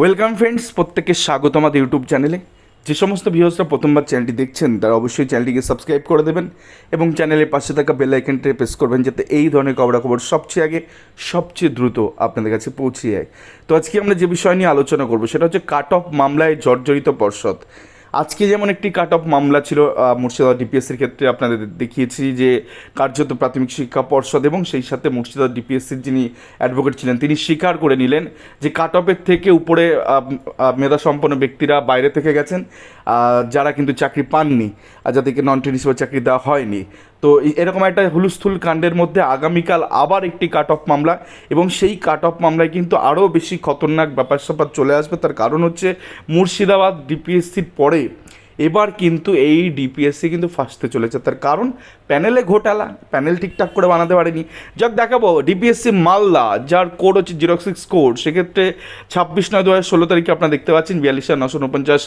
Welcome friends প্রত্যেককে স্বাগত আমাদের ইউটিউব চ্যানেলে যে সমস্ত ভিউসরা প্রথমবার চ্যানেলটি দেখছেন, তারা অবশ্যই চ্যানেলটিকে সাবস্ক্রাইব করে দেবেন এবং চ্যানেলের পাশে থাকা বেল আইকনটি প্রেস করবেন যাতে এই ধরনের খবরাখবর সবচেয়ে আগে, সবচেয়ে দ্রুত আপনাদের কাছে পৌঁছে যায়। তো আজকে আমরা যে বিষয় নিয়ে আলোচনা করব, সেটা হচ্ছে কাট অফ মামলায় জর্জরিত পর্ষদ। আজকে যেমন একটি কাট অফ মামলা ছিল মুর্শিদাবাদ ডিপিএসসির ক্ষেত্রে আপনাদের দেখিয়েছি যে কার্যত প্রাথমিক শিক্ষা পর্ষদ এবং সেই সাথে মুর্শিদাবাদ ডিপিএসসির যিনি অ্যাডভোকেট ছিলেন, তিনি স্বীকার করে নিলেন যে কাট অফের থেকে উপরে মেধা সম্পন্ন ব্যক্তিরা বাইরে থেকে গেছেন যারা কিন্তু চাকরি পাননি আর যাদেরকে নন টেনিস চাকরি দেওয়া হয়নি। তো এরকম একটা হুলুস্থুল কাণ্ডের মধ্যে আগামীকাল আবার একটি কাট অফ মামলা এবং সেই কাট অফ মামলায় কিন্তু আরও বেশি খতরনাক ব্যাপার স্যাপার চলে আসবে। তার কারণ হচ্ছে মুর্শিদাবাদ ডিপিএসসির পরে এবার কিন্তু এই ডিপিএসসি কিন্তু ফাঁসতে চলেছে। তার কারণ প্যানেলে ঘোটালা, প্যানেল ঠিকঠাক করে বানাতে পারেনি। যাক, দেখাবো। ডিপিএসসি মালদা, যার কোড হচ্ছে জিরো সিক্স কোড সেক্ষেত্রে ছাব্বিশ নয় দু হাজার ষোলো তারিখে আপনারা দেখতে পাচ্ছেন, বিয়াল্লিশ হাজার নশো উনপঞ্চাশ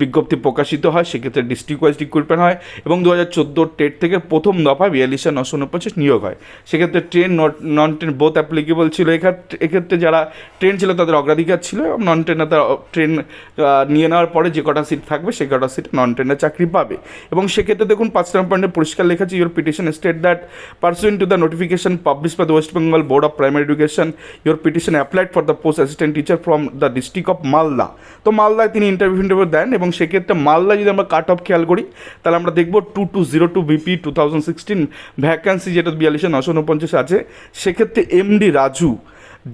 বিজ্ঞপ্তি প্রকাশিত হয়, সেক্ষেত্রে ডিস্ট্রিক্ট ওয়াইজ রিক্রুটমেন্ট হয় এবং দু হাজার চোদ্দোর টেট থেকে প্রথম দফায় বিয়াল্লিশ হাজার নশো উনপঞ্চাশ নিয়োগ হয়। সেক্ষেত্রে train non train both applicable ছিল। এক্ষেত্রে এক্ষেত্রে যারা ট্রেন ছিল, তাদের অগ্রাধিকার ছিল এবং নন ট্রেনে তারা ট্রেন নিয়ে নেওয়ার পরে যে কটা সিট থাকবে, সেই কটা সিট নন ট্রেনে চাকরি পাবে। এবং সেক্ষেত্রে দেখুন, পাঁচ নম্বর পয়েন্টে পরিষ্কার লেখা your petition state that pursuant to the notification publish by the West Bengal Board of Primary Education your petition applied for the post assistant teacher from the district of Malda তো মালদায় তিনি ইন্টারভিউ ইন্টারভিউ দেন এবং সেক্ষেত্রে মালদা যদি আমরা cut off খেয়াল করি, তাহলে আমরা দেখব two two zero two BP two thousand sixteen vacancy যেটা বিয়াল্লিশে নশো উনপঞ্চাশ আছে, সেক্ষেত্রে এমডি রাজু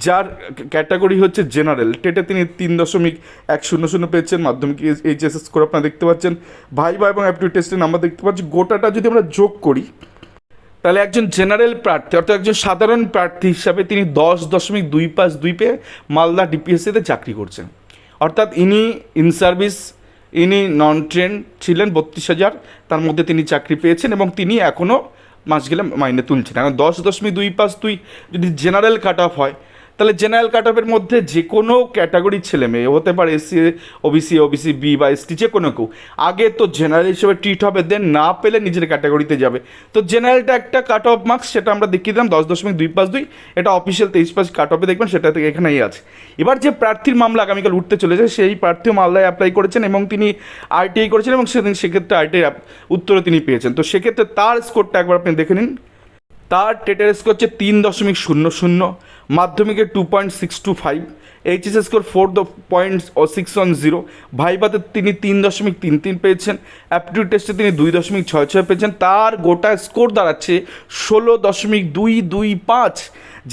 যার ক্যাটাগরি হচ্ছে জেনারেল। টেটে তিনি তিন দশমিক এক শূন্য শূন্য পেয়েছেন। মাধ্যমিক এইচএসএস করে আপনারা দেখতে পাচ্ছেন। ভাইবা এবং অ্যাপটিউড টেস্টের নাম্বার দেখতে পাচ্ছি। গোটাটা যদি আমরা যোগ করি, তাহলে একজন জেনারেল প্রার্থী, অর্থাৎ একজন সাধারণ প্রার্থী হিসাবে তিনি দশ দশমিক দুই পাঁচ দুই পেয়ে মালদা ডিপিএসসিতে চাকরি করছেন। অর্থাৎ ইনি ইন সার্ভিস ইনি নন ট্রেন ছিলেন বত্রিশ হাজার। তার মধ্যে তিনি চাকরি পেয়েছেন এবং তিনি এখনও মাস গেলে মাইনে তুলছেন। এখন দশ দশমিক দুই পাঁচ দুই যদি জেনারেল কাট অফ হয় তাহলে জেনারেল কাট অফের মধ্যে যে কোনো ক্যাটাগরির ছেলে মেয়ে, হতে পারে এসসি, ওবিসি ওবিসি, বি বা এসটি, যে কোনো কেউ, আগে তো জেনারেল হিসেবে ট্রিট হবে দেন না পেলে নিজের ক্যাটাগরিতে যাবে। তো জেনারেলটা একটা কাট অফ মার্কস সেটা আমরা দেখিয়ে দিলাম, দশ দশমিক দুই পাঁচ দুই, এটা অফিসিয়াল তেইশ পাঁচ কাট অফে দেখবেন, সেটা থেকে এখানেই আছে। এবার যে প্রার্থীর মামলা আগামীকাল উঠতে চলেছে, সেই প্রার্থীও মামলায় অ্যাপ্লাই করেছেন এবং তিনি আরটিআই করেছেন এবং সেদিন সেক্ষেত্রে আরটিআই উত্তরে তিনি পেয়েছেন। তো সেক্ষেত্রে তার স্কোরটা একবার আপনি দেখে নিন। তার টেটের স্কোর হচ্ছে তিন দশমিক শূন্য শূন্য, মাধ্যমিকের two point six two five HS score four point six one zero ভাইবাতে তিনি তিন দশমিক তিন তিন পেয়েছেন অ্যাপটিউড টেস্টে তিনি দুই দশমিক ছয় ছয় পেয়েছেন, তার গোটা স্কোর দাঁড়াচ্ছে ষোলো দশমিক দুই দুই পাঁচ,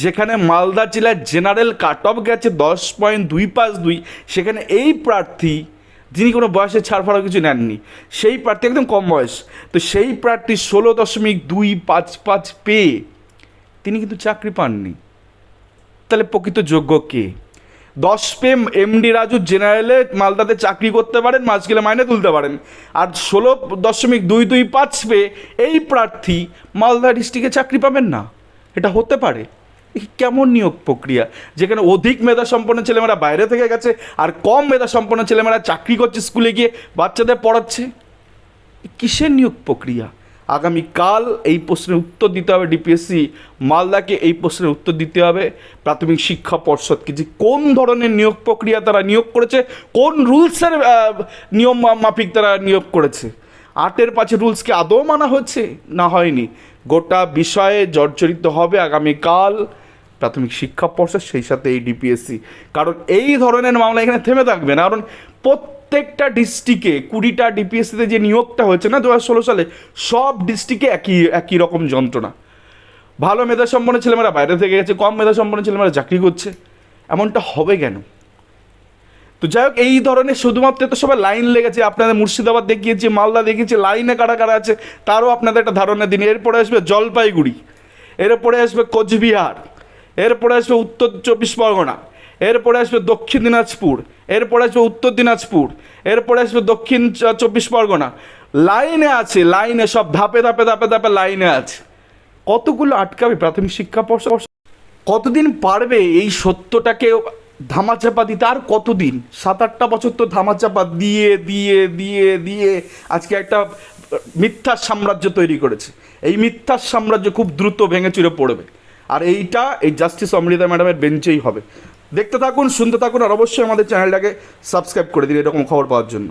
যেখানে মালদা জেলার জেনারেল কাট অফ গেছে দশ পয়েন্ট দুই পাঁচ দুই, সেখানে এই প্রার্থী যিনি কোনো বয়সে ছাড় ফাড়া কিছু নেননি। সেই প্রার্থী একদম কম বয়স। তো সেই প্রার্থী ষোলো দশমিক দুই পাঁচ পাঁচ পেয়ে তিনি কিন্তু চাকরি পাননি। তাহলে প্রকৃত যোগ্য কে? দশ পে এমডি রাজু জেনারেলে মালদাতে চাকরি করতে পারেন মাস গেলে মাইনে তুলতে পারেন। আর ষোলো দশমিক দুই দুই পাঁচ পে এই প্রার্থী মালদা ডিস্ট্রিক্টে চাকরি পাবেন না। এটা হতে পারে। কেমন নিয়োগ প্রক্রিয়া? যেখানে অধিক মেধা সম্পন্ন ছেলেমেয়েরা বাইরে থেকে গেছে আর কম মেধা সম্পন্ন ছেলেমেয়েরা চাকরি করছে স্কুলে গিয়ে বাচ্চাদের পড়াচ্ছে। কিসের নিয়োগ প্রক্রিয়া? আগামীকাল এই প্রশ্নের উত্তর দিতে হবে ডিপিএসসি মালদাকে, এই প্রশ্নের উত্তর দিতে হবে প্রাথমিক শিক্ষা পর্ষদকে যে কোন ধরনের নিয়োগ প্রক্রিয়া তারা নিয়োগ করেছে, কোন রুলসের নিয়ম মাফিক তারা নিয়োগ করেছে। আটের পাঁচে রুলসকে আদৌ মানা হচ্ছে? না হয়নি। গোটা বিষয়ে জর্জরিত হবে আগামীকাল প্রাথমিক শিক্ষা পর্ষদ সেই সাথে এই ডিপিএসসি কারণ এই ধরনের মামলা এখানে থেমে থাকবে না। কারণ প্রত্যেকটা ডিস্ট্রিক্টে কুড়িটা ডিপিএসসিতে যে নিয়োগটা হয়েছে না দু ষোলো সালে, সব ডিস্ট্রিক্টে একই একই রকম যন্ত্রণা। ভালো মেধা সম্পন্ন ছেলেমেয়েরা বাইরে থেকে গেছে, কম মেধা সম্পন্ন ছেলেমেয়েরা চাকরি করছে। এমনটা হবে কেন? তো যাই হোক, এই ধরনের শুধুমাত্র তো সবাই লাইন লেগেছে। আপনাদের মুর্শিদাবাদ দেখিয়েছি, মালদা দেখিয়েছি, লাইনে কারা কারা আছে, তারও আপনাদের একটা ধারণা দিন। এরপরে আসবে জলপাইগুড়ি, এরপরে আসবে কোচবিহার। এরপরে আসবে উত্তর চব্বিশ পরগনা, এরপরে আসবে দক্ষিণ দিনাজপুর, এরপরে আসবে উত্তর দিনাজপুর, এরপরে আসবে দক্ষিণ চব্বিশ পরগনা। লাইনে আছে, লাইনে সব ধাপে ধাপে ধাপে ধাপে লাইনে আছে। কতগুলো আটকাবে প্রাথমিক শিক্ষা পর্ষদ? কতদিন পারবে এই সত্যটাকে ধামাচাপা দিতে? আর কতদিন? সাত আটটা বছর তো ধামাচাপা দিয়ে দিয়ে দিয়ে দিয়ে আজকে একটা মিথ্যার সাম্রাজ্য তৈরি করেছে। এই মিথ্যার সাম্রাজ্য খুব দ্রুত ভেঙে চুরে পড়বে। আর এইটা এই জাস্টিস অমৃতা ম্যাডামের বেঞ্চেই হবে। দেখতে থাকুন, শুনতে থাকুন, আর অবশ্যই আমাদের চ্যানেলটাকে সাবস্ক্রাইব করে দিন, এরকম খবর পাওয়ার জন্য।